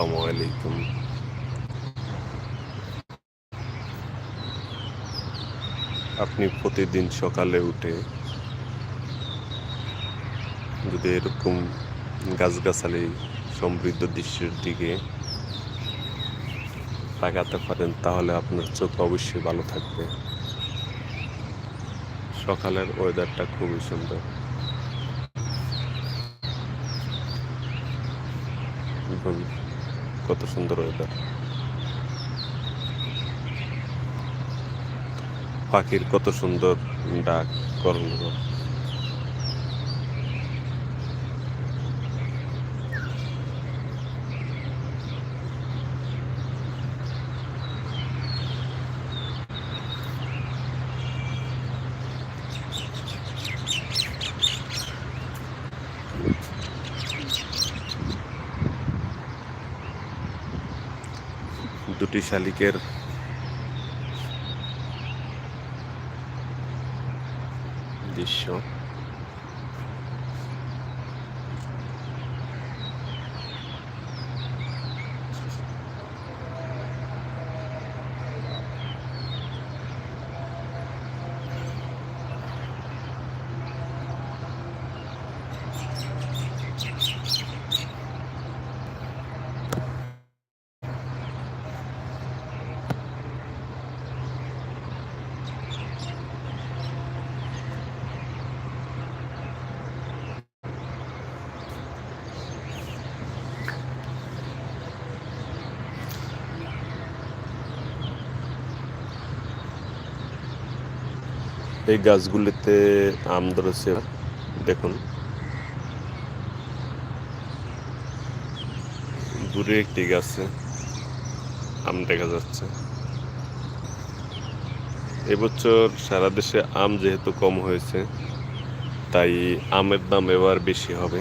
আসসালামু আলাইকুম। আপনি প্রতিদিন সকালে উঠে যদি এরকম গাছগাছালি, সমৃদ্ধ দৃশ্যের দিকে তাকাতে পারেন, তাহলে আপনার চোখ অবশ্যই ভালো থাকবে। সকালের ওয়েদারটা খুবই সুন্দর দেখুন কত সুন্দর ওয়েদার। পাখির কত সুন্দর ডাক কর্ণ দুটি শালিকের দৃশ্য। এই গাছগুলিতে আম ধরেছে দেখুন। দূরে একটি গাছে আম দেখা যাচ্ছে। এবছর সারা দেশে আম যেহেতু কম হয়েছে, তাই আমের দাম এবার বেশি হবে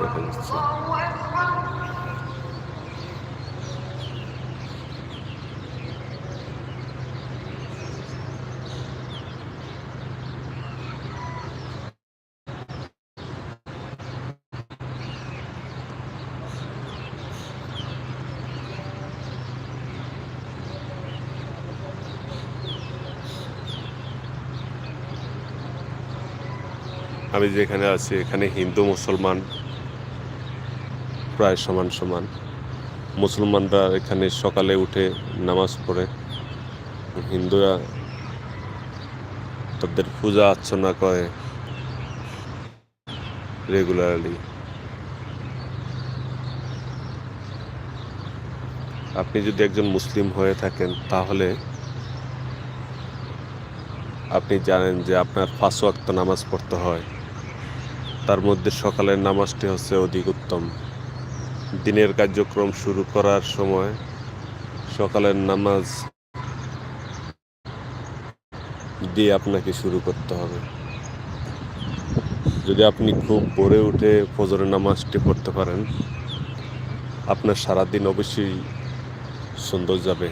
দেখা যাচ্ছে আমি যেখানে আছি, এখানে হিন্দু, মুসলমান প্রায় সমান সমান। মুসলমানরা এখানে সকালে উঠে নামাজ পড়ে। হিন্দুরা তাদের পূজা অর্চনা করে রেগুলারলি আপনি যদি একজন মুসলিম হয়ে থাকেন, তাহলে আপনি জানেন যে আপনার পাঁচ ওয়াক্ত নামাজ পড়তে হয়। তার মধ্যে সকালের নামাজটি হচ্ছে অধিক উত্তম। দিনের কার্যক্রম শুরু করার সময় সকালের নামাজ দিয়ে আপনাকে শুরু করতে হবে। যদি আপনি খুব ভোরে উঠে ফজরের নামাজটি পড়তে পারেন, আপনার সারাদিন অবশ্যই সুন্দর যাবে।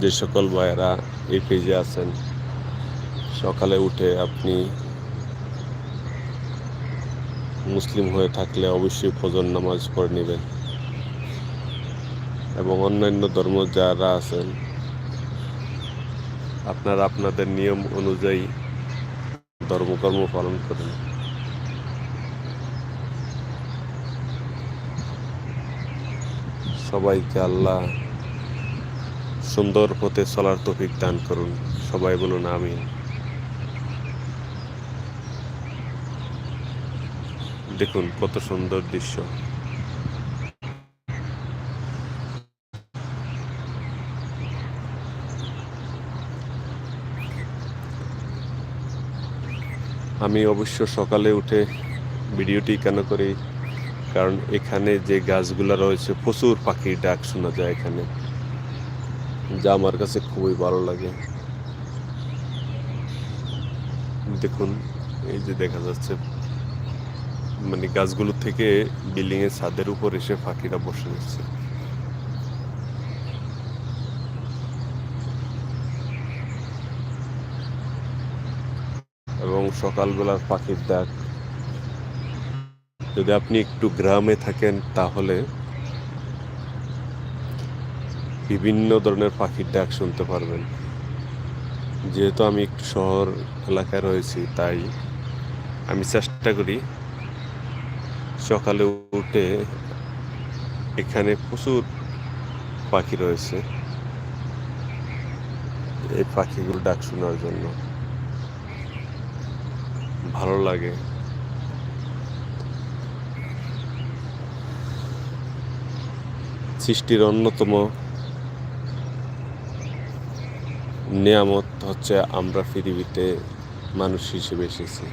যে সকল ভাইয়েরা এই পেজে আছেন সকালে উঠে আপনি মুসলিম হয়ে থাকলে অবশ্যই ফজর নামাজ পড়ে নেবেন। এবং অন্যান্য ধর্ম যারা আছেন, আপনারা আপনাদের নিয়ম অনুযায়ী ধর্মকর্ম পালন করেন। সবাইকে আল্লাহ সুন্দর পথে চলার তৌফিক দান করুন। সবাই বলুন আমিন। দেখুন কত সুন্দর দৃশ্য। আমি অবশ্য সকালে উঠে ভিডিওটি কেন করি? কারণ এখানে যে গাছগুলো রয়েছে, প্রচুর পাখির ডাক শোনা যায় এখানে, যা আমার কাছে খুবই ভালো লাগে। দেখুন, এই যে দেখা যাচ্ছে মানে গাছগুলো থেকে বিল্ডিং এর ছাদের উপর এসে পাখিরা বসে যাচ্ছে এবং সকালবেলার পাখির ডাক। যদি আপনি একটু গ্রামে থাকেন, তাহলে বিভিন্ন ধরনের পাখির ডাক শুনতে পারবেন। যেহেতু আমি একটু শহর এলাকায় রয়েছি, তাই আমি চেষ্টা করি সকালে উঠে এখানে প্রচুর পাখি রয়েছে। এই পাখিগুলো ডাক শোনার জন্য ভালো লাগে। সৃষ্টির অন্যতম নিয়ামত হচ্ছে আমরা পৃথিবীতে মানুষ হিসেবে এসেছি।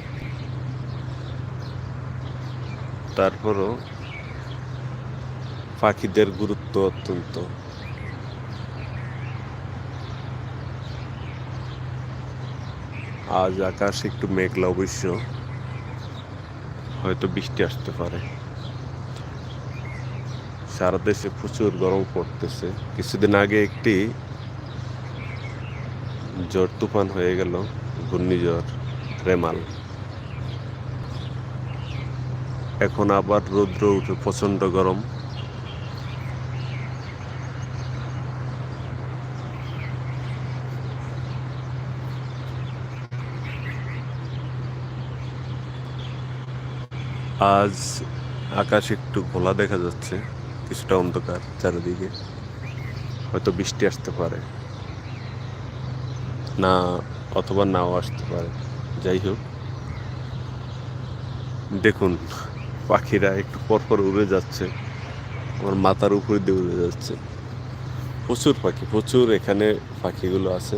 তারপরও পাখিদের গুরুত্ব অত্যন্ত। আজ আকাশ একটু মেঘলা, অবশ্য হয়তো বৃষ্টি আসতে পারে। সারা দেশে প্রচুর গরম পড়তেছে। কিছুদিন আগে একটি ঝড় তুফান হয়ে গেল, ঘূর্ণিঝড় রেমাল। এখন আবার রৌদ্র উঠে প্রচণ্ড গরম। আজ আকাশ একটু খোলা দেখা যাচ্ছে, কিছুটা অন্ধকার চারিদিকে। হয়তো বৃষ্টি আসতে পারে। না, অথবা নাও আসতে পারে। যাই হোক। দেখুন পাখিরা একটু পরপর উড়ে যাচ্ছে। আমার মাথার উপরে দিয়ে উড়ে যাচ্ছে। প্রচুর পাখি, প্রচুর এখানে পাখিগুলো আছে।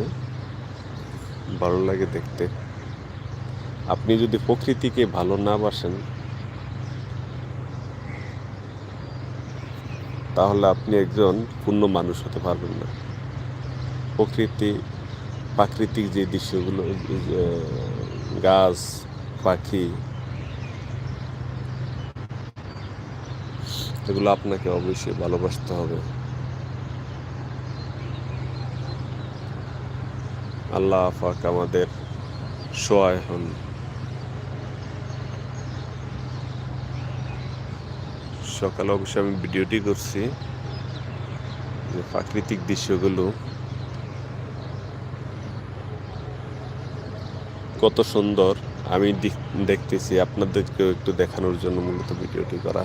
ভালো লাগে দেখতে। আপনি যদি প্রকৃতিকে ভালো না বাসেন, তাহলে আপনি একজন পূর্ণ মানুষ হতে পারবেন না। প্রকৃতি, প্রাকৃতিক যে দৃশ্যগুলো গাছ, পাখি এগুলো আপনাকে অবশ্যই ভালোবাসতে হবে। আল্লাহ পাক আমাদের সহায় হন। সকালে অবশ্যই আমি ভিডিওটি করছি, যে প্রাকৃতিক দৃশ্যগুলো। কত সুন্দর আমি দেখ- দেখতেছি, আপনাদেরকেও একটু দেখানোর জন্য মূলত ভিডিওটি করা।